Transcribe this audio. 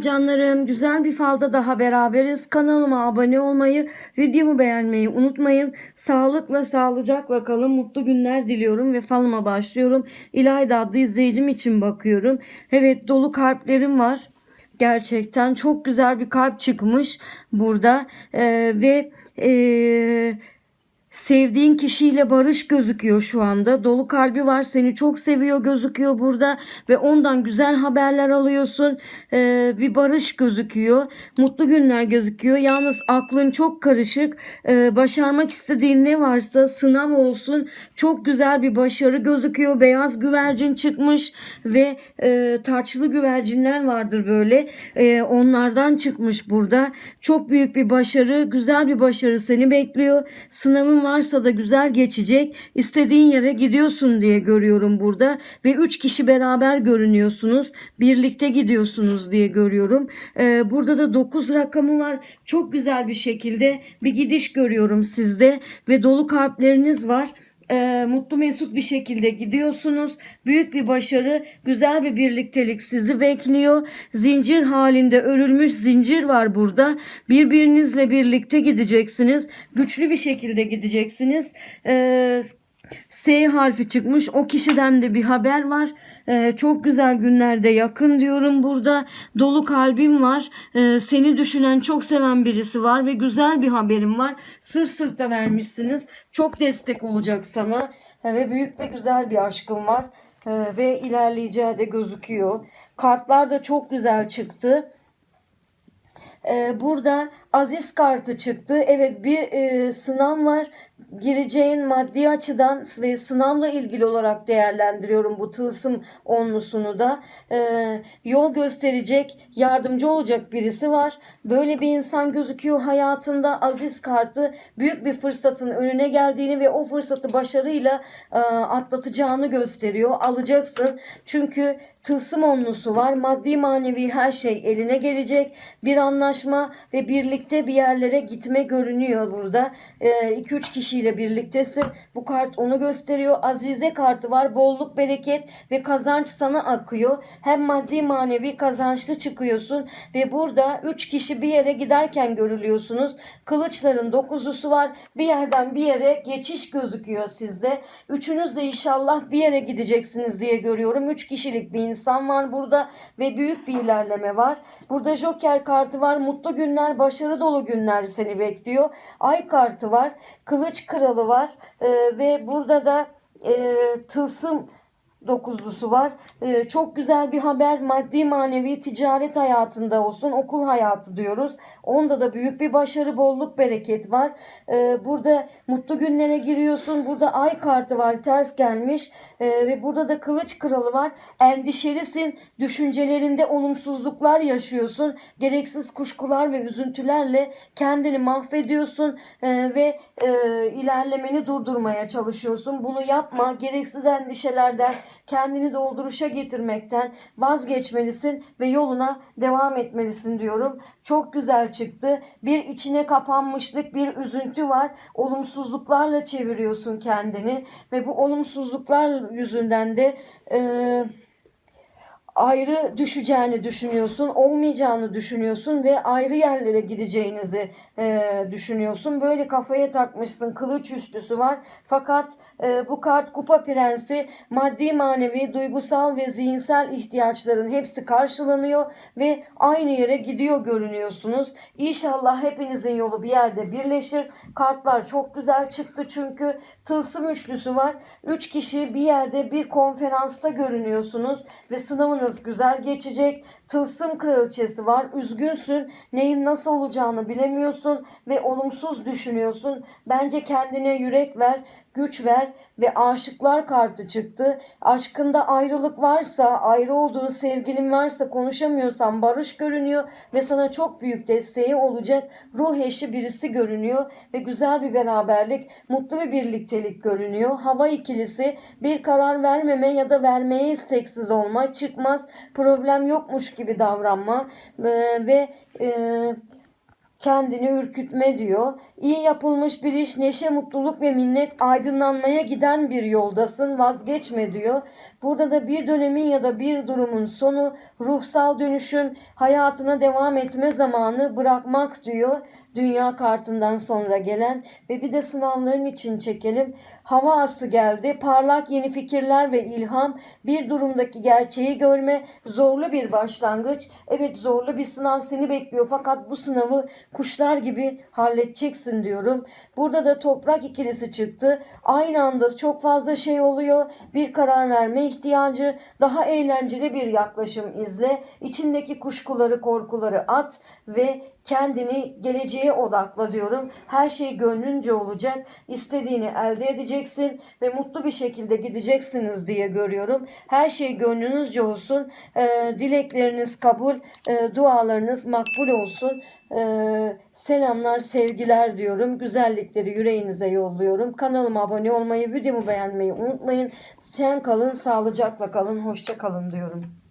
Canlarım. Güzel bir falda daha beraberiz. Kanalıma abone olmayı, videomu beğenmeyi unutmayın. Sağlıkla, sağlıcakla kalın. Mutlu günler diliyorum ve falıma başlıyorum. İlayda adlı izleyicim için bakıyorum. Evet dolu kalplerim var. Gerçekten çok güzel bir kalp çıkmış burada. Ee, ve ee, Sevdiğin kişiyle barış gözüküyor şu anda. Dolu kalbi var. Seni çok seviyor gözüküyor burada. Ve ondan güzel haberler alıyorsun. Ee, bir barış gözüküyor. Mutlu günler gözüküyor. Yalnız aklın çok karışık. Ee, başarmak istediğin ne varsa sınav olsun. Çok güzel bir başarı gözüküyor. Beyaz güvercin çıkmış. Ve e, taçlı güvercinler vardır böyle. E, onlardan çıkmış burada. Çok büyük bir başarı. Güzel bir başarı seni bekliyor. Sınavın varsa da güzel geçecek. İstediğin yere gidiyorsun diye görüyorum burada ve üç kişi beraber görünüyorsunuz. Birlikte gidiyorsunuz diye görüyorum. Ee, burada da 9 rakamı var. Çok güzel bir şekilde bir gidiş görüyorum sizde ve dolu kalpleriniz var e, mutlu mesut bir şekilde gidiyorsunuz. Büyük bir başarı, güzel bir birliktelik sizi bekliyor. Zincir halinde örülmüş zincir var burada. Birbirinizle birlikte gideceksiniz. Güçlü bir şekilde gideceksiniz. E, S harfi çıkmış. O kişiden de bir haber var. Ee, çok güzel günlerde yakın diyorum burada. Dolu kalbim var. Ee, seni düşünen, çok seven birisi var ve güzel bir haberim var. Sır sırta vermişsiniz. Çok destek olacak sana. Ee, ve büyük ve güzel bir aşkım var. Ee, ve ilerleyeceği de gözüküyor. Kartlar da çok güzel çıktı. Ee, burada Aziz kartı çıktı. Evet bir e, sınav var. Gireceğin maddi açıdan ve sınavla ilgili olarak değerlendiriyorum bu tılsım onlusunu da. Ee, yol gösterecek, yardımcı olacak birisi var. Böyle bir insan gözüküyor hayatında. Aziz kartı büyük bir fırsatın önüne geldiğini ve o fırsatı başarıyla e, atlatacağını gösteriyor. Alacaksın. Çünkü tılsım onlusu var. Maddi manevi her şey eline gelecek. Bir anlaşma ve birlikte bir yerlere gitme görünüyor burada. 2-3 e, kişiyle birliktesin. Bu kart onu gösteriyor. Azize kartı var. Bolluk, bereket ve kazanç sana akıyor. Hem maddi manevi kazançlı çıkıyorsun ve burada 3 kişi bir yere giderken görülüyorsunuz. Kılıçların dokuzlusu var. Bir yerden bir yere geçiş gözüküyor sizde. Üçünüz de inşallah bir yere gideceksiniz diye görüyorum. 3 kişilik bir insan var burada ve büyük bir ilerleme var. Burada Joker kartı var. Mutlu günler, başarı dolu günler seni bekliyor. Ay kartı var. Kılıç kralı var. Ee, ve burada da e, tılsım dokuzlusu var. Ee, çok güzel bir haber maddi manevi ticaret hayatında olsun okul hayatı diyoruz. Onda da büyük bir başarı bolluk bereket var. Ee, burada mutlu günlere giriyorsun. Burada ay kartı var ters gelmiş ee, ve burada da kılıç kralı var. Endişelisin. Düşüncelerinde olumsuzluklar yaşıyorsun. Gereksiz kuşkular ve üzüntülerle kendini mahvediyorsun ee, ve e, ilerlemeni durdurmaya çalışıyorsun. Bunu yapma. Gereksiz endişelerden kendini dolduruşa getirmekten vazgeçmelisin ve yoluna devam etmelisin diyorum. Çok güzel çıktı. Bir içine kapanmışlık, bir üzüntü var. Olumsuzluklarla çeviriyorsun kendini ve bu olumsuzluklar yüzünden de eee ayrı düşeceğini düşünüyorsun, olmayacağını düşünüyorsun ve ayrı yerlere gideceğinizi e, düşünüyorsun. Böyle kafaya takmışsın. Kılıç üstüsü var. Fakat e, bu kart kupa prensi maddi, manevi, duygusal ve zihinsel ihtiyaçların hepsi karşılanıyor ve aynı yere gidiyor görünüyorsunuz. İnşallah hepinizin yolu bir yerde birleşir. Kartlar çok güzel çıktı çünkü tılsım üçlüsü var. Üç kişi bir yerde bir konferansta görünüyorsunuz ve sınavın zamanınız güzel geçecek. Tılsım kraliçesi var. Üzgünsün. Neyin nasıl olacağını bilemiyorsun ve olumsuz düşünüyorsun. Bence kendine yürek ver, güç ver ve aşıklar kartı çıktı. Aşkında ayrılık varsa, ayrı olduğu sevgilin varsa konuşamıyorsan barış görünüyor ve sana çok büyük desteği olacak. Ruh eşi birisi görünüyor ve güzel bir beraberlik, mutlu bir birliktelik görünüyor. Hava ikilisi bir karar vermeme ya da vermeye isteksiz olma, çıkmaz, problem yokmuş gibi davranma e, ve e, kendini ürkütme diyor. İyi yapılmış bir iş, neşe, mutluluk ve minnet aydınlanmaya giden bir yoldasın. Vazgeçme diyor. Burada da bir dönemin ya da bir durumun sonu, ruhsal dönüşüm, hayatına devam etme zamanı bırakmak diyor. Dünya kartından sonra gelen ve bir de sınavların için çekelim. Hava ası geldi. Parlak yeni fikirler ve ilham, bir durumdaki gerçeği görme, zorlu bir başlangıç. Evet zorlu bir sınav seni bekliyor fakat bu sınavı kuşlar gibi halledeceksin diyorum. Burada da toprak ikilisi çıktı. Aynı anda çok fazla şey oluyor. Bir karar verme ihtiyacı, daha eğlenceli bir yaklaşım izle. İçindeki kuşkuları, korkuları at ve kendini geleceğe odakla diyorum. Her şey gönlünce olacak. İstediğini elde edeceksin ve mutlu bir şekilde gideceksiniz diye görüyorum. Her şey gönlünüzce olsun. Ee, dilekleriniz kabul, e, dualarınız makbul olsun. Ee, selamlar, sevgiler diyorum. Güzellikleri yüreğinize yolluyorum. Kanalıma abone olmayı, videomu beğenmeyi unutmayın. Sen kalın, sağlıcakla kalın, hoşça kalın diyorum.